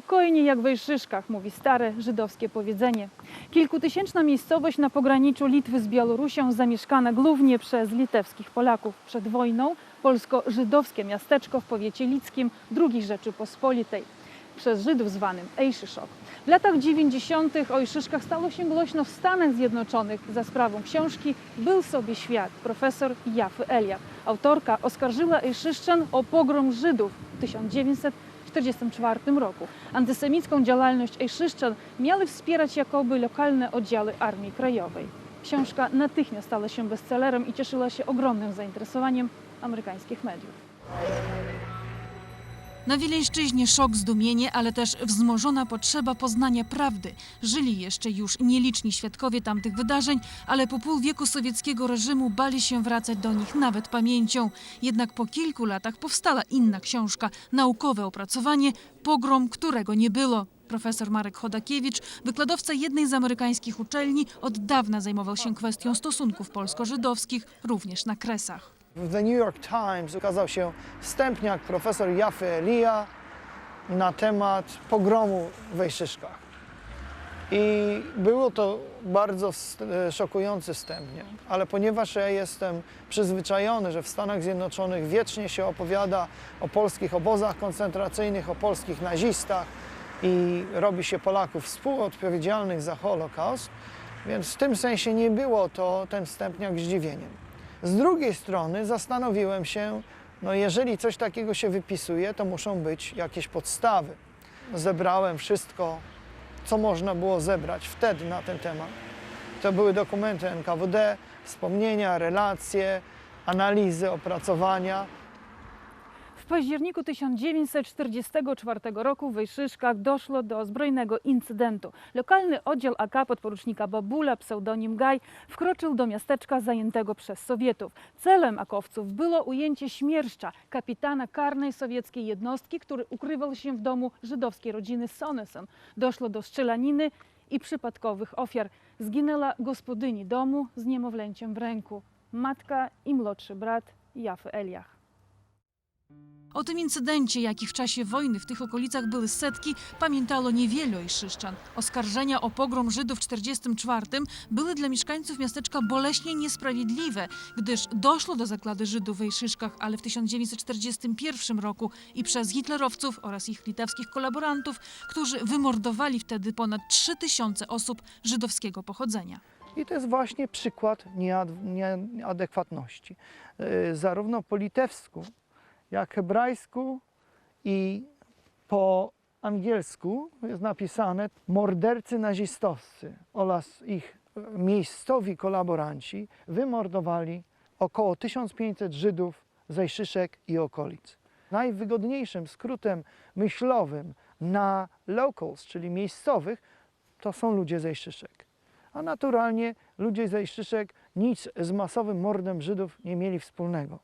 Spokojnie jak w mówi stare żydowskie powiedzenie. Kilkutysięczna miejscowość na pograniczu Litwy z Białorusią zamieszkana głównie przez litewskich Polaków. Przed wojną polsko-żydowskie miasteczko w powiecie lickim II Rzeczypospolitej przez Żydów zwanym Ejszyszok. W latach 90. o Ejszyszkach stało się głośno w Stanach Zjednoczonych za sprawą książki Był sobie świat profesor Jafy Elia. Autorka oskarżyła Ejszyszczan o pogrom Żydów w 1944 roku. Antysemicką działalność Ejszyszczan miały wspierać jakoby lokalne oddziały Armii Krajowej. Książka natychmiast stała się bestsellerem i cieszyła się ogromnym zainteresowaniem amerykańskich mediów. Na Wileńszczyźnie szok, zdumienie, ale też wzmożona potrzeba poznania prawdy. Żyli jeszcze już nieliczni świadkowie tamtych wydarzeń, ale po pół wieku sowieckiego reżimu bali się wracać do nich nawet pamięcią. Jednak po kilku latach powstała inna książka, naukowe opracowanie Pogrom, którego nie było. Profesor Marek Chodakiewicz, wykładowca jednej z amerykańskich uczelni, od dawna zajmował się kwestią stosunków polsko-żydowskich, również na Kresach. W The New York Times ukazał się wstępniak profesor Jafy Elia na temat pogromu w Wejszyszkach. I było to bardzo e, szokujący wstępniak, ale ponieważ ja jestem przyzwyczajony, że w Stanach Zjednoczonych wiecznie się opowiada o polskich obozach koncentracyjnych, o polskich nazistach i robi się Polaków współodpowiedzialnych za Holokaust, więc w tym sensie nie było to ten wstępniak zdziwieniem. Z drugiej strony zastanowiłem się, no jeżeli coś takiego się wypisuje, to muszą być jakieś podstawy. Zebrałem wszystko, co można było zebrać wtedy na ten temat. To były dokumenty NKWD, wspomnienia, relacje, analizy, opracowania. Październiku 1944 roku w Wejszyszkach doszło do zbrojnego incydentu. Lokalny oddział AK podporucznika Babula, pseudonim Gaj, wkroczył do miasteczka zajętego przez Sowietów. Celem akowców było ujęcie śmierszcza, kapitana karnej sowieckiej jednostki, który ukrywał się w domu żydowskiej rodziny Sonesen. Doszło do strzelaniny i przypadkowych ofiar. Zginęła gospodyni domu z niemowlęciem w ręku, matka i młodszy brat Jafy Eliach. O tym incydencie, jaki w czasie wojny w tych okolicach były setki, pamiętało niewielu ojszyszczan. Oskarżenia o pogrom Żydów w 1944 były dla mieszkańców miasteczka boleśnie niesprawiedliwe, gdyż doszło do zaklady Żydów w Ejszyszkach, ale w 1941 roku i przez hitlerowców oraz ich litewskich kolaborantów, którzy wymordowali wtedy ponad 3000 osób żydowskiego pochodzenia. I to jest właśnie przykład niead- nieadekwatności. Yy, Zarówno po litewsku, jak hebrajsku i po angielsku jest napisane mordercy nazistowscy oraz ich e, miejscowi kolaboranci wymordowali około 1500 Żydów ze Szyszek i okolic. Najwygodniejszym skrótem myślowym na locals, czyli miejscowych, to są ludzie ze Szyszek. A naturalnie ludzie ze Szyszek nic z masowym mordem Żydów nie mieli wspólnego.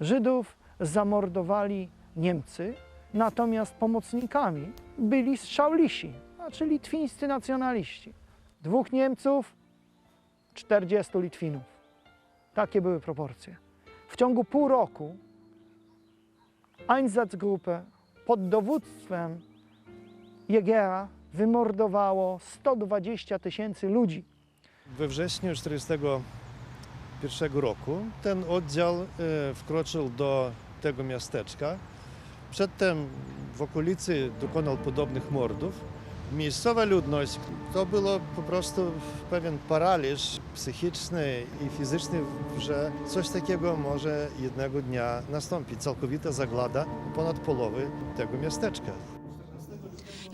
Żydów zamordowali Niemcy, natomiast pomocnikami byli strzałlisi, znaczy litwińscy nacjonaliści. Dwóch Niemców, 40 Litwinów. Takie były proporcje. W ciągu pół roku Einsatzgruppe pod dowództwem Jägera wymordowało 120 tysięcy ludzi. We wrześniu 1941 roku ten oddział e, wkroczył do tego miasteczka. Przedtem w okolicy dokonał podobnych mordów. Miejscowa ludność to było po prostu pewien paraliż psychiczny i fizyczny, że coś takiego może jednego dnia nastąpić. Całkowita zaglada ponad połowy tego miasteczka.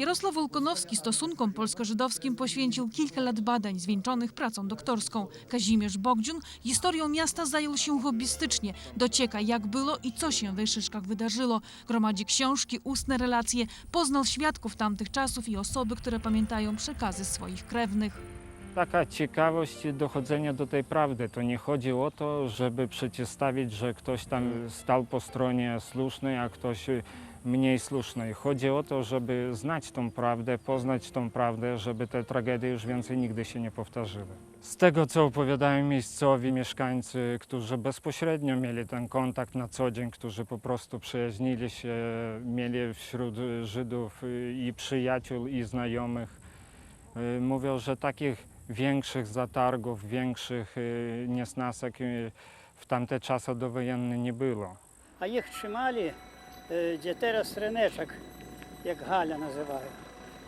Jarosław Wolkonowski stosunkom polsko-żydowskim poświęcił kilka lat badań zwieńczonych pracą doktorską. Kazimierz Bogdziun historią miasta zajął się hobbystycznie. Docieka jak było i co się w Wejszyszkach wydarzyło. Gromadzi książki, ustne relacje, poznał świadków tamtych czasów i osoby, które pamiętają przekazy swoich krewnych. Taka ciekawość dochodzenia do tej prawdy. To nie chodzi o to, żeby przeciwstawić, że ktoś tam stał po stronie słusznej, a ktoś mniej słusznej. Chodzi o to, żeby znać tą prawdę, poznać tą prawdę, żeby te tragedie już więcej nigdy się nie powtarzyły. Z tego, co opowiadają miejscowi mieszkańcy, którzy bezpośrednio mieli ten kontakt na co dzień, którzy po prostu przyjaźnili się, mieli wśród Żydów i przyjaciół, i znajomych, y, mówią, że takich większych zatargów, większych y, niesnasek y, w tamte czasy dowojenne nie było. A ich trzymali е, де зараз ринечок, як Галя називають.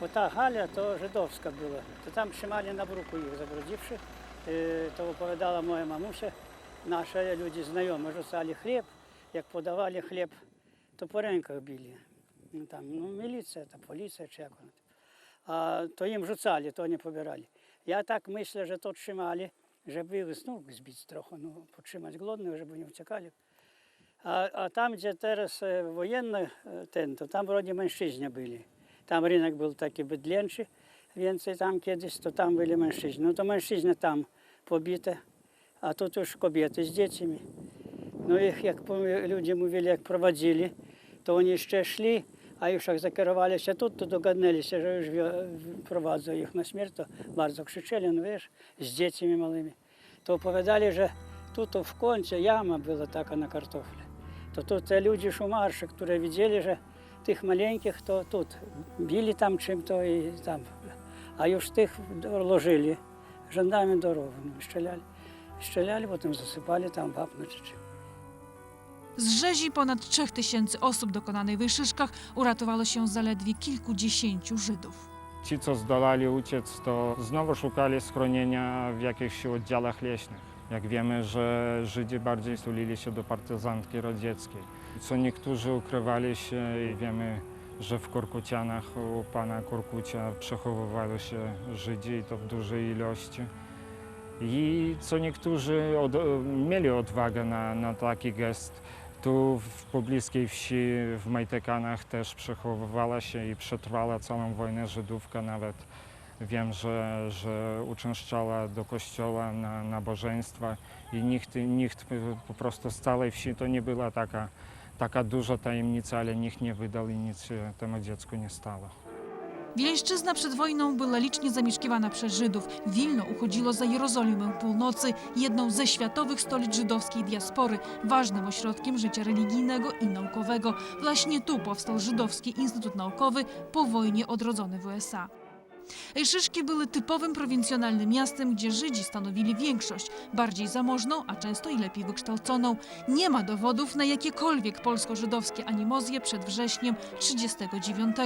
Ота Галя то жидовська була. То там чималі на бруку їх забродівши. Е, То оповідала моя мамуся, наші люди знайомі, жуцали хліб. Як подавали хліб, то по ринках били. Ну, Там, ну, міліція та поліція, чи як вона. А то їм жуцали, то не побирали. Я так мислю, що то trzymali, żeby ich znów zbić trochę, no, potrzymać głodnych, żeby nie uciekali. А, а там, где зараз е, военный е, тент, там вроді, меньшизня були. Там ринок був так и бедленший, венцы там кедись, то там були меньшизни. Ну, то меньшизня там побита, а тут уж кобеты с детьми. Ну, їх, як люди мовили, як проводили, то вони ще йшли, а їх як закерувалися тут, то догаднилися, що ж провадили їх на смерть, то дуже кричали, ну, видиш, з дітьми малими. То оповідали, що тут в конці яма була така на картофлі. taka na kartofle. To тут te ludzie szumarsze, które widzieli, że tych maleńkich to тут bili tam czym-to i tam. A już tych ложили, żądamy дорогу, ну, strzelali. Strzelali, potem zasypali tam wapno czy czym. Z rzezi ponad 3000 osób dokonanej w Szyszkach uratowało się zaledwie kilkudziesięciu Żydów. Ci, co zdolali uciec, to znowu szukali schronienia w jakichś oddziałach leśnych. Jak wiemy, że Żydzi bardziej sulili się do partyzantki radzieckiej. Co niektórzy ukrywali się i wiemy, że w Korkucianach u pana Korkucia przechowywali się Żydzi i to w dużej ilości. I co niektórzy od, mieli odwagę na, na taki gest. Tu w pobliskiej wsi, w Majtekanach też przechowywała się i przetrwała całą wojnę Żydówka. Nawet wiem, że, że uczęszczała do kościoła na nabożeństwa i nikt, nikt po prostu z całej wsi to nie była taka, taka duża tajemnica, ale nikt nie wydał i nic się temu dziecku nie stało. Wileńszczyzna przed wojną była licznie zamieszkiwana przez Żydów. Wilno uchodziło za Jerozolimę Północy, jedną ze światowych stolic żydowskiej diaspory, ważnym ośrodkiem życia religijnego i naukowego. Właśnie tu powstał Żydowski Instytut Naukowy, po wojnie odrodzony w USA. Ejszyszki były typowym prowincjonalnym miastem, gdzie Żydzi stanowili większość, bardziej zamożną, a często i lepiej wykształconą. Nie ma dowodów na jakiekolwiek polsko-żydowskie animozje przed wrześniem 1939.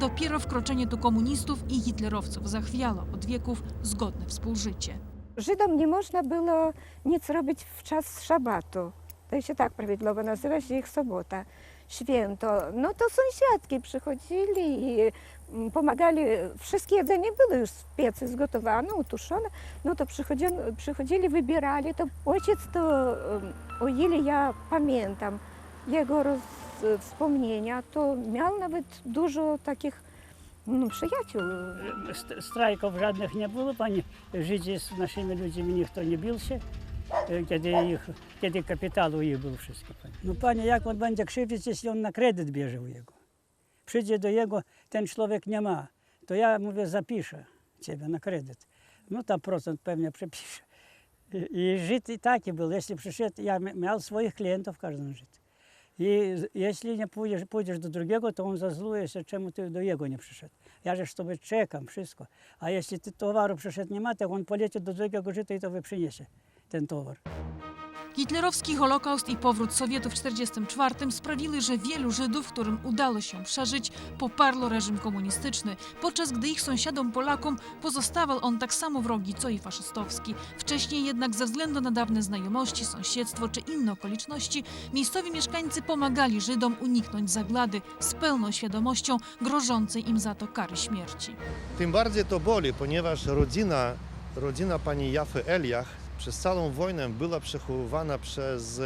Dopiero wkroczenie tu komunistów i hitlerowców zachwiało od wieków zgodne współżycie. Żydom nie można było nic robić w czas szabatu. To się tak prawidłowo nazywa się ich sobota, święto. No to sąsiadki przychodzili i mm, pomagali. Wszystkie jedzenie było już w piecy zgotowane, utuszone. No to przychodzili, przychodzili wybierali. To ojciec to, em, o ile ja pamiętam, jego roz, wspomnienia, to miał nawet dużo takich no, przyjaciół. Strajków żadnych nie było, pani Żydzi z naszymi ludźmi nikt nie bił się, kiedy, ich, kiedy kapitał u ich był wszystko. No panie, jak on będzie krzywdzić, jeśli on na kredyt bierze u jego? Przyjdzie do jego, ten człowiek nie ma, to ja mówię, zapiszę ciebie na kredyt. No tam procent pewnie przepiszę. I, Żyd i taki był, jeśli przyszedł, ja mia- miał swoich klientów każdy Żyd. I jeśli nie pójdziesz, pójdziesz do drugiego, to on zazluje się, czemu ty do jego nie przyszedł. Ja że tobą czekam, wszystko. A jeśli ty towaru przyszedł nie ma, to on poleci do drugiego Żyda i to wy przyniesie ten towar. Hitlerowski Holokaust i powrót Sowietów w 1944 sprawiły, że wielu Żydów, którym udało się przeżyć, poparło reżim komunistyczny, podczas gdy ich sąsiadom Polakom pozostawał on tak samo wrogi, co i faszystowski. Wcześniej jednak ze względu na dawne znajomości, sąsiedztwo czy inne okoliczności, miejscowi mieszkańcy pomagali Żydom uniknąć zaglady z pełną świadomością grożącej im za to kary śmierci. Tym bardziej to boli, ponieważ rodzina, rodzina pani Jafy Eliach przez całą wojnę była przechowywana przez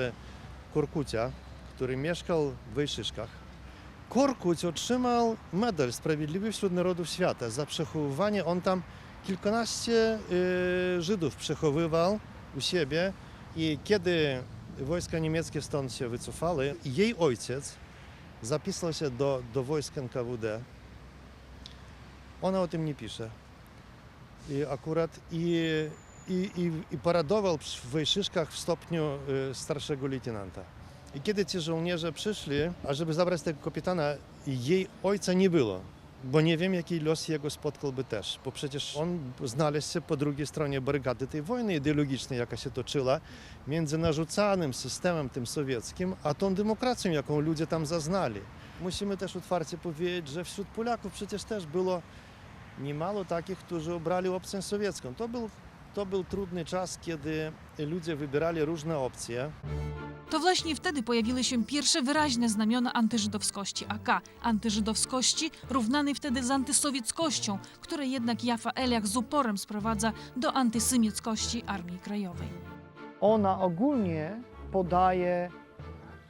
Korkucia, który mieszkał w Wejszyszkach. Korkuć otrzymał medal Sprawiedliwy wśród Narodów Świata za przechowywanie. On tam kilkanaście y, Żydów przechowywał u siebie i kiedy wojska niemieckie stąd się wycofały, jej ojciec zapisał się do, do wojsk NKWD. Ona o tym nie pisze. I akurat i, i, i, i paradował w Wojszyszkach w stopniu y, starszego lejtenanta. I kiedy ci żołnierze przyszli, ażeby zabrać tego kapitana, jej ojca nie było. Bo nie wiem, jaki los jego spotkałby też, bo przecież on znalazł się po drugiej stronie barykady tej wojny ideologicznej, jaka się toczyła między narzucanym systemem tym sowieckim, a tą demokracją, jaką ludzie tam zaznali. Musimy też otwarcie powiedzieć, że wśród Polaków przecież też było niemało takich, którzy obrali opcję sowiecką. To był, to był trudny czas, kiedy ludzie wybierali różne opcje. To właśnie wtedy pojawiły się pierwsze wyraźne znamiona antyżydowskości AK, antyżydowskości równanej wtedy z antysowieckością, które jednak Jafa Eliach z uporem sprowadza do antysymieckości Armii Krajowej. Ona ogólnie podaje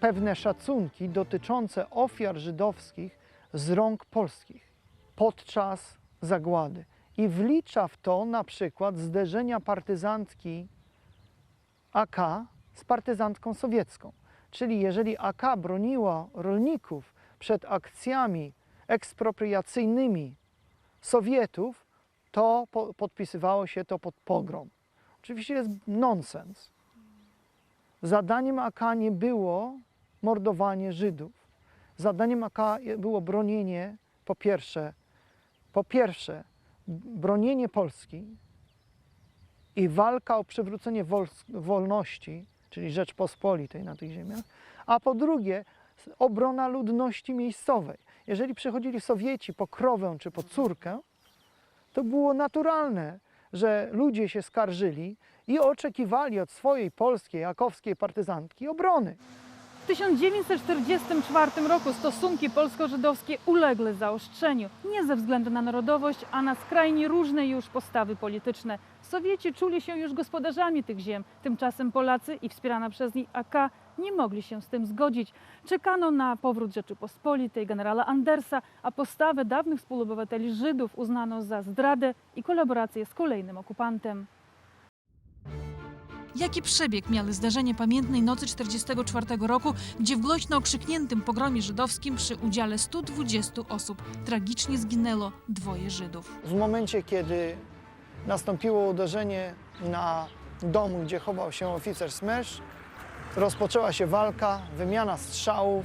pewne szacunki dotyczące ofiar żydowskich z rąk polskich podczas zagłady. I wlicza w to na przykład zderzenia partyzantki AK z partyzantką sowiecką. Czyli jeżeli AK broniła rolników przed akcjami ekspropriacyjnymi Sowietów, to po, podpisywało się to pod pogrom. Oczywiście jest nonsens. Zadaniem AK nie było mordowanie Żydów. Zadaniem AK było bronienie, po pierwsze, po pierwsze, bronienie Polski i walka o przywrócenie wol, wolności, czyli Rzeczpospolitej na tych ziemiach, a po drugie, obrona ludności miejscowej. Jeżeli przychodzili Sowieci po krowę czy po córkę, to było naturalne, że ludzie się skarżyli i oczekiwali od swojej polskiej, jakowskiej partyzantki obrony. W 1944 roku stosunki polsko-żydowskie uległy zaostrzeniu, nie ze względu na narodowość, a na skrajnie różne już postawy polityczne. Sowieci czuli się już gospodarzami tych ziem, tymczasem Polacy i wspierana przez nich AK nie mogli się z tym zgodzić. Czekano na powrót Rzeczypospolitej, generała Andersa, a postawę dawnych współobywateli Żydów uznano za zdradę i kolaborację z kolejnym okupantem. Jaki przebieg miały zdarzenia pamiętnej nocy 1944 roku, gdzie w głośno okrzykniętym pogromie żydowskim przy udziale 120 osób tragicznie zginęło dwoje Żydów? W momencie, kiedy nastąpiło uderzenie na dom, gdzie chował się oficer Smesz, rozpoczęła się walka, wymiana strzałów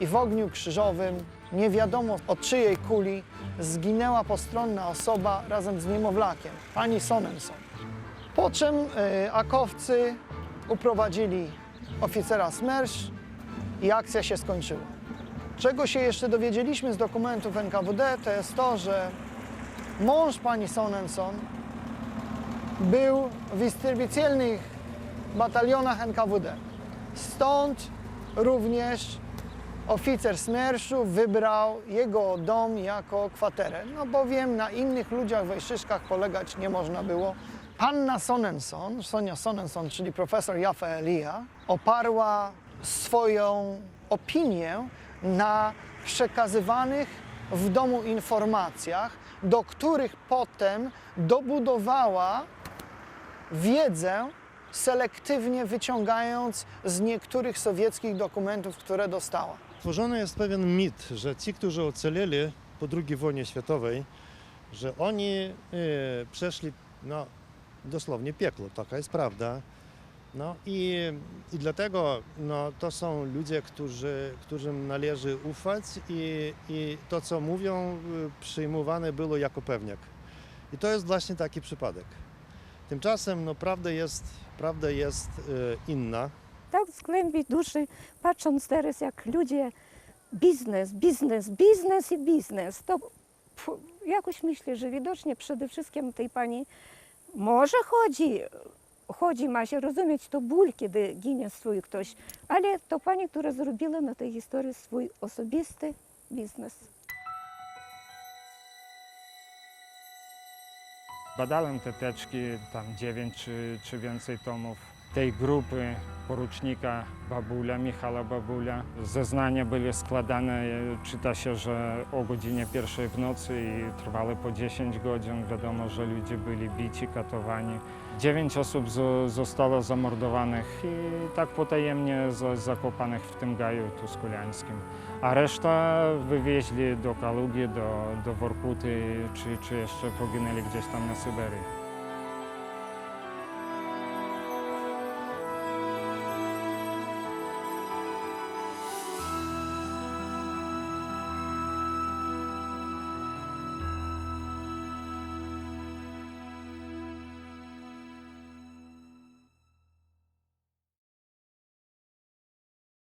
i w ogniu krzyżowym, nie wiadomo od czyjej kuli, zginęła postronna osoba razem z niemowlakiem, pani Sonenson. Po czym y, akowcy uprowadzili oficera Smersz i akcja się skończyła. Czego się jeszcze dowiedzieliśmy z dokumentów NKWD, to jest to, że mąż pani Sonenson był w dystrybucyjnych batalionach NKWD. Stąd również oficer Smerszu wybrał jego dom jako kwaterę, no bowiem na innych ludziach w Wejszyszkach polegać nie można było. Panna Sonenson, Sonia Sonenson, czyli profesor Jaffa Elia, oparła swoją opinię na przekazywanych w domu informacjach, do których potem dobudowała wiedzę, selektywnie wyciągając z niektórych sowieckich dokumentów, które dostała. Tworzony jest pewien mit, że ci, którzy ocaleli po II wojnie światowej, że oni e, przeszli no, dosłownie piekło, taka jest prawda. No i, i dlatego no, to są ludzie, którzy, którym należy ufać i, i to, co mówią, e, przyjmowane było jako pewniak. I to jest właśnie taki przypadek. Tymczasem no, prawda jest, prawda jest e, inna. Tak w głębi duszy, patrząc teraz, jak ludzie biznes, biznes, biznes i biznes, to jakoś myślę, że widocznie przede wszystkim tej pani może chodzi, chodzi, ma się rozumieć to ból, kiedy ginie swój ktoś, ale to pani, która zrobiła na tej historii swój osobisty biznes. Badałem te teczki, tam 9 czy, czy więcej tomów. Tej grupy porucznika Babulia, Michała Babulia. Zeznania były składane, e, czyta się, że o godzinie pierwszej w nocy i trwały po 10 godzin. Wiadomo, że ludzie byli bici, katowani. Dziewięć osób zo- zostało zamordowanych i tak potajemnie za- zakopanych w tym gaju tuskuliańskim. A reszta wywieźli do Kalugi, do, do Workuty, czy, czy jeszcze poginęli gdzieś tam na Syberii.